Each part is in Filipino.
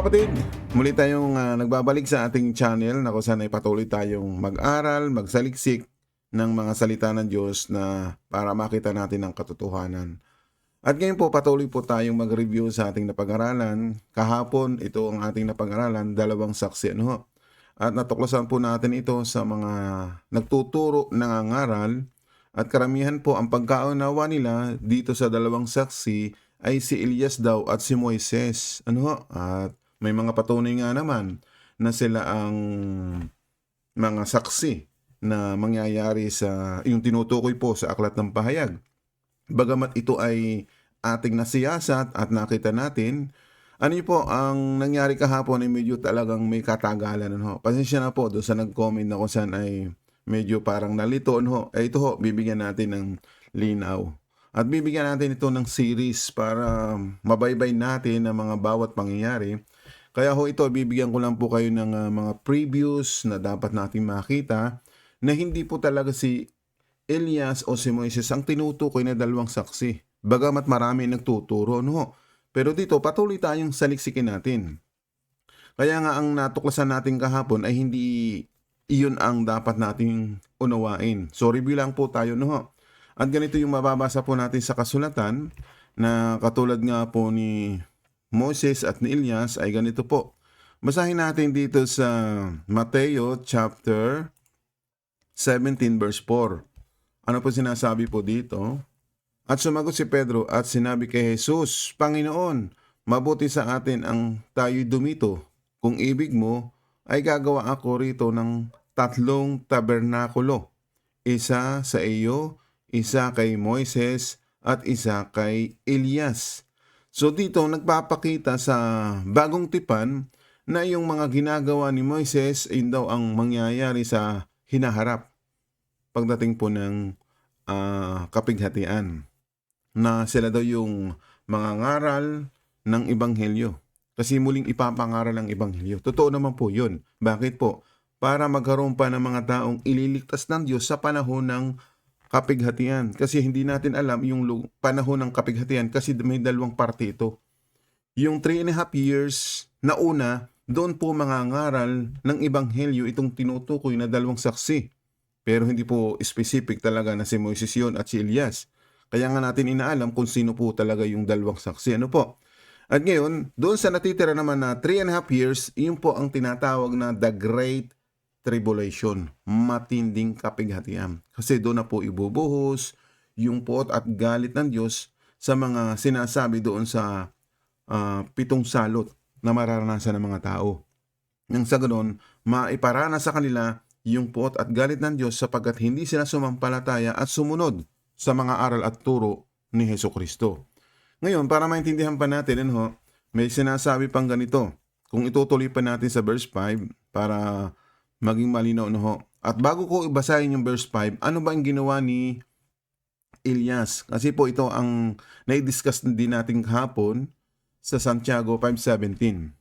kapatid, muli tayong ah, nagbabalik sa ating channel na kung saan ay patuloy tayong mag-aral, magsaliksik ng mga salita ng Diyos na para makita natin ang katotohanan. At ngayon po patuloy po tayong mag-review sa ating napag-aralan. Kahapon ito ang ating napag-aralan, dalawang saksi ano. At natuklasan po natin ito sa mga nagtuturo ng angaral at karamihan po ang pagkaunawa nila dito sa dalawang saksi ay si Elias daw at si Moises. Ano ho? At may mga patunay nga naman na sila ang mga saksi na mangyayari sa yung tinutukoy po sa aklat ng pahayag. Bagamat ito ay ating nasiyasat at nakita natin, ano po, ang nangyari kahapon ay medyo talagang may katagalan. Ano. Pasensya na po doon sa nag-comment na kung saan ay medyo parang nalito. Ano. Eh, ito ho, bibigyan natin ng linaw. At bibigyan natin ito ng series para mabaybay natin ang mga bawat pangyayari. Kaya ho ito, bibigyan ko lang po kayo ng ah, mga previews na dapat nating makita na hindi po talaga si Elias o si Moises ang tinutukoy na dalawang saksi. Bagamat marami nagtuturo, no? Pero dito, patuloy tayong saliksikin natin. Kaya nga ang natuklasan natin kahapon ay hindi iyon ang dapat nating unawain. So review lang po tayo, no? At ganito yung mababasa po natin sa kasulatan na katulad nga po ni Moses at ni Elias ay ganito po. Basahin natin dito sa Mateo chapter 17 verse 4. Ano po sinasabi po dito? At sumagot si Pedro at sinabi kay Jesus, Panginoon, mabuti sa atin ang tayo'y dumito. Kung ibig mo, ay gagawa ako rito ng tatlong tabernakulo. Isa sa iyo, isa kay Moises, at isa kay Elias. So dito nagpapakita sa bagong tipan na yung mga ginagawa ni Moises ay daw ang mangyayari sa hinaharap pagdating po ng ah, kapighatian na sila daw yung mga ngaral ng Ebanghelyo. Kasi muling ipapangaral ang Ebanghelyo. Totoo naman po yun. Bakit po? Para magkaroon pa ng mga taong ililigtas ng Diyos sa panahon ng kapighatian. Kasi hindi natin alam yung panahon ng kapighatian kasi may dalawang parte ito. Yung three and a half years na una, doon po mga ngaral ng Ebanghelyo itong tinutukoy na dalawang saksi. Pero hindi po specific talaga na si Moises yun at si Elias. Kaya nga natin inaalam kung sino po talaga yung dalawang saksi. Ano po? At ngayon, doon sa natitira naman na three and a half years, yun po ang tinatawag na the Great Tribulation. Matinding kapighatian. Kasi doon na po ibubuhos yung pot at galit ng Diyos sa mga sinasabi doon sa ah, pitong salot na mararanasan ng mga tao. Nang sa ganon, maiparana sa kanila yung pot at galit ng Diyos sapagkat hindi sila sumampalataya at sumunod sa mga aral at turo ni Heso Kristo. Ngayon, para maintindihan pa natin, ano, may sinasabi pang ganito. Kung itutuloy pa natin sa verse 5 para maging malinaw, no, ho. At bago ko ibasahin yung verse 5, ano ba ang ginawa ni Elias? Kasi po ito ang na-discuss din natin kahapon sa Santiago 5.17.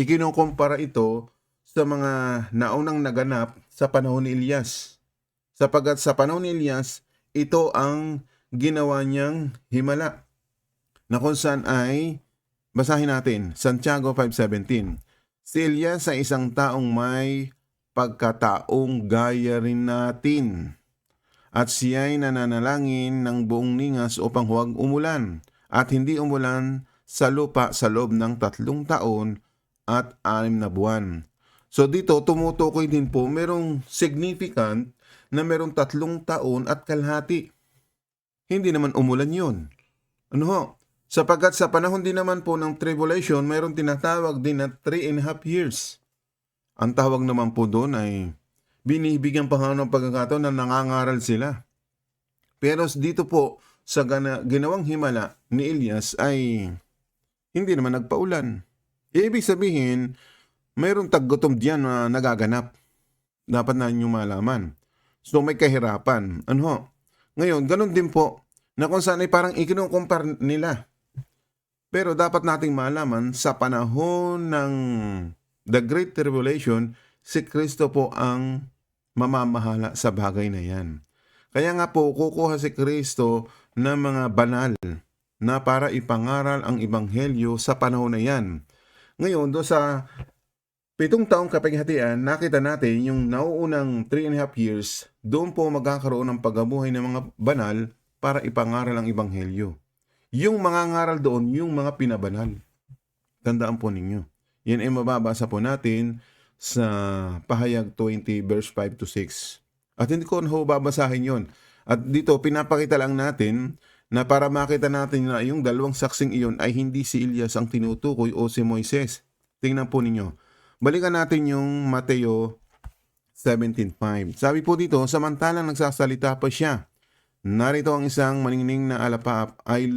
Ikinukumpara ito sa mga naunang naganap sa panahon ni Elias. Sapagat sa panahon ni Elias, ito ang ginawa niyang himala. Na kung saan ay, basahin natin, Santiago 5.17. Si Elias ay isang taong may pagkataong gaya rin natin. At siya ay nananalangin ng buong ningas upang huwag umulan at hindi umulan sa lupa sa loob ng tatlong taon at anim na buwan. So dito tumutukoy din po merong significant na merong tatlong taon at kalahati. Hindi naman umulan yun. Ano ho? Sapagat sa panahon din naman po ng tribulation, mayroong tinatawag din na three and a half years. Ang tawag naman po doon ay binibigyan pa nga ng pagkakataon na nangangaral sila. Pero dito po, sa gana, ginawang himala ni Elias ay hindi naman nagpaulan. Ibig sabihin, mayroong taggutom diyan na nagaganap. Dapat na niyo malaman. So may kahirapan. Ano? Ngayon, ganun din po na kung saan ay parang ikinukumpar nila. Pero dapat nating malaman sa panahon ng The Great Tribulation, si Kristo po ang mamamahala sa bagay na yan. Kaya nga po, kukuha si Kristo ng mga banal na para ipangaral ang Ebanghelyo sa panahon na yan. Ngayon, do sa pitong taong kapighatian, nakita natin yung nauunang 3 and a half years, doon po magkakaroon ng pagkabuhay ng mga banal para ipangaral ang Ebanghelyo. Yung mga ngaral doon, yung mga pinabanal. Tandaan po ninyo. Yan ay mababasa po natin sa pahayag 20 verse 5 to 6. At hindi ko ho babasahin yon. At dito, pinapakita lang natin na para makita natin na yung dalawang saksing iyon ay hindi si Elias ang tinutukoy o si Moises. Tingnan po ninyo. Balikan natin yung Mateo 17.5. Sabi po dito, samantalang nagsasalita pa siya, narito ang isang maningning na alapap ay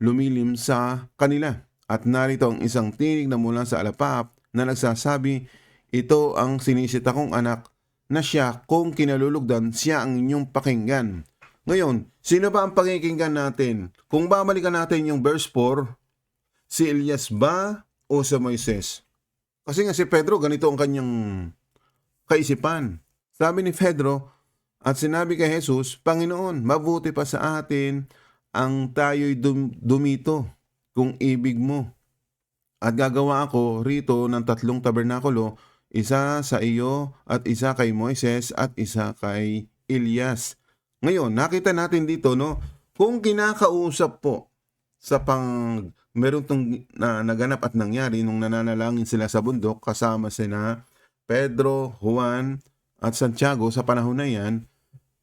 lumilim sa kanila. At narito ang isang tinig na mula sa alapap na nagsasabi, ito ang sinisita kong anak na siya kung kinalulugdan, siya ang inyong pakinggan. Ngayon, sino ba ang pakikinggan natin? Kung babalikan natin yung verse 4, si Elias ba o si Moises? Kasi nga si Pedro, ganito ang kanyang kaisipan. Sabi ni Pedro, at sinabi kay Jesus, Panginoon, mabuti pa sa atin ang tayo'y dum- dumito kung ibig mo. At gagawa ako rito ng tatlong tabernakulo, isa sa iyo at isa kay Moises at isa kay Elias. Ngayon, nakita natin dito, no, kung kinakausap po sa pang meron tong na, naganap at nangyari nung nananalangin sila sa bundok kasama sina Pedro, Juan at Santiago sa panahon na yan,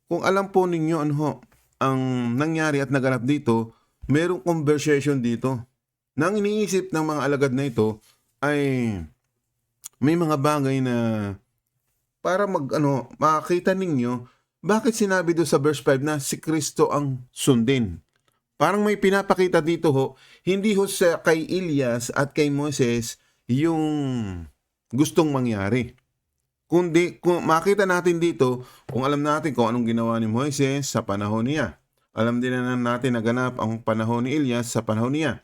kung alam po ninyo ano ang nangyari at naganap dito, merong conversation dito. Nang iniisip ng mga alagad na ito ay may mga bagay na para mag ano, makakita ninyo bakit sinabi doon sa verse 5 na si Kristo ang sundin. Parang may pinapakita dito ho, hindi ho sa kay Elias at kay Moses yung gustong mangyari. Kundi kung makita natin dito, kung alam natin kung anong ginawa ni Moises sa panahon niya. Alam din na natin na ganap ang panahon ni Elias sa panahon niya.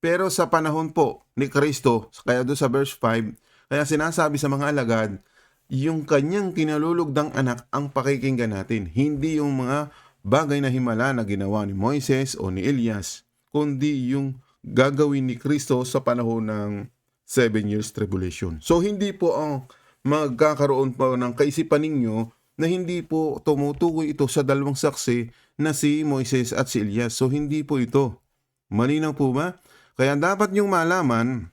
Pero sa panahon po ni Kristo, kaya doon sa verse 5, kaya sinasabi sa mga alagad, yung kanyang kinalulugdang anak ang pakikinggan natin. Hindi yung mga bagay na himala na ginawa ni Moises o ni Elias, kundi yung gagawin ni Kristo sa panahon ng 7 years tribulation. So hindi po ang magkakaroon pa ng kaisipan ninyo na hindi po tumutukoy ito sa dalawang saksi na si Moises at si Elias. So hindi po ito. Malinaw po ba? Kaya dapat niyong malaman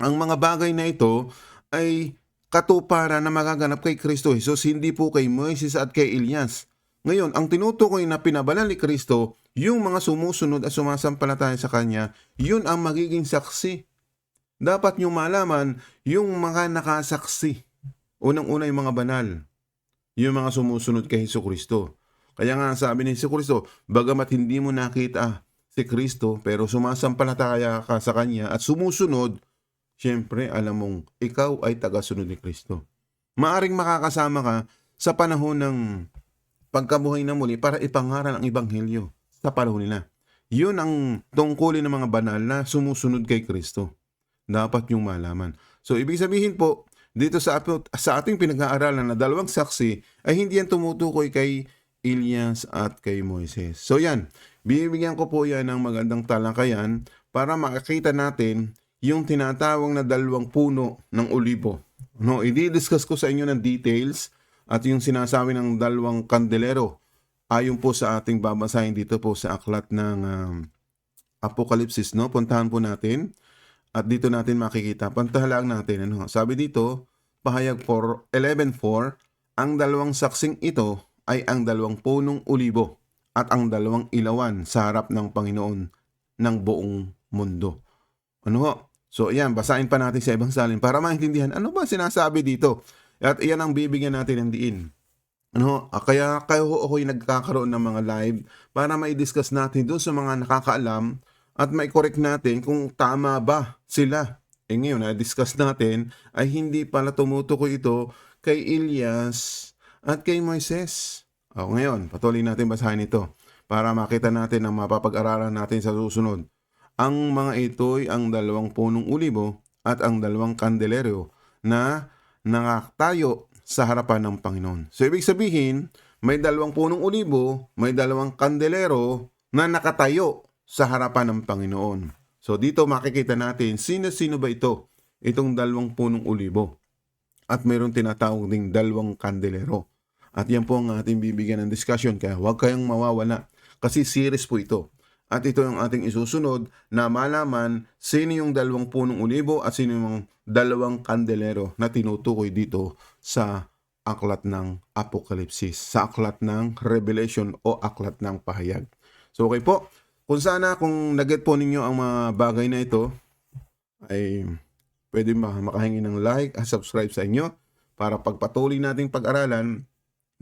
ang mga bagay na ito ay katuparan na magaganap kay Kristo Jesus, hindi po kay Moises at kay Elias. Ngayon, ang tinutukoy na pinabalal ni Kristo, yung mga sumusunod at sumasampalataya sa Kanya, yun ang magiging saksi. Dapat niyong malaman yung mga nakasaksi. Unang-una yung mga banal. Yung mga sumusunod kay Heso Kristo. Kaya nga sabi ni Heso Kristo, bagamat hindi mo nakita si Kristo, pero sumasampalataya ka sa Kanya at sumusunod, Siyempre, alam mong ikaw ay tagasunod ni Kristo. Maaring makakasama ka sa panahon ng pagkabuhay na muli para ipangaral ang Ebanghelyo sa panahon nila. Yun ang tungkulin ng mga banal na sumusunod kay Kristo. Dapat yung malaman. So, ibig sabihin po, dito sa, sa ating pinag-aaralan na dalawang saksi ay hindi yan tumutukoy kay Elias at kay Moises. So yan, bibigyan ko po yan ng magandang talakayan para makakita natin yung tinatawag na dalawang puno ng olibo. No, i-discuss ko sa inyo ng details at yung sinasabi ng dalawang kandelero ayon po sa ating babasahin dito po sa aklat ng um, Apokalipsis, no? Puntahan po natin at dito natin makikita. Pantahalaan natin, ano? Sabi dito, pahayag 4, 11.4, ang dalawang saksing ito ay ang dalawang punong olibo at ang dalawang ilawan sa harap ng Panginoon ng buong mundo. Ano ho? So, ayan, basahin pa natin sa ibang salin para maintindihan ano ba sinasabi dito. At iyan ang bibigyan natin ng diin. Ano, ah, kaya kayo ako'y nagkakaroon ng mga live para mai-discuss natin doon sa mga nakakaalam at mai-correct natin kung tama ba sila. Eh ngayon, na-discuss natin ay hindi pala tumutukoy ito kay Elias at kay Moises. O, ngayon, patuloy natin basahin ito para makita natin ang mapapag-aralan natin sa susunod. Ang mga ito'y ang dalawang punong ulibo at ang dalawang kandeleryo na nakatayo sa harapan ng Panginoon. So ibig sabihin, may dalawang punong ulibo, may dalawang kandelero na nakatayo sa harapan ng Panginoon. So dito makikita natin sino-sino ba ito? itong dalawang punong ulibo. At mayroon tinatawag ding dalawang kandelero. At yan po ang ating bibigyan ng discussion kaya huwag kayong mawawala kasi series po ito. At ito yung ating isusunod na malaman sino yung dalawang punong ulibo at sino yung dalawang kandelero na tinutukoy dito sa aklat ng Apokalipsis, sa aklat ng Revelation o aklat ng pahayag. So okay po, kung sana kung naget po ninyo ang mga bagay na ito, ay pwede ma- makahingi ng like at subscribe sa inyo para pagpatuloy nating pag-aralan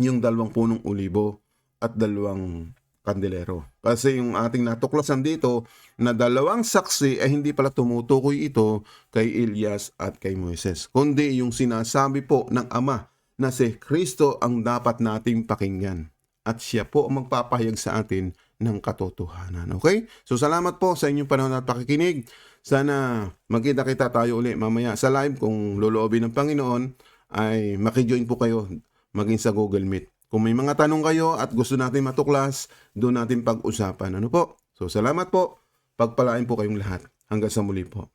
yung dalawang punong ulibo at dalawang kandelero. Kasi yung ating natuklasan dito na dalawang saksi ay hindi pala tumutukoy ito kay Elias at kay Moises, kundi yung sinasabi po ng Ama na si Kristo ang dapat nating pakinggan at siya po ang magpapahayag sa atin ng katotohanan. Okay? So salamat po sa inyong panahon at pakikinig. Sana magkita-kita tayo uli mamaya sa live kung loloobin ng Panginoon ay makijoin po kayo maging sa Google Meet. Kung may mga tanong kayo at gusto natin matuklas, doon natin pag-usapan. Ano po? So salamat po. Pagpalain po kayong lahat. Hanggang sa muli po.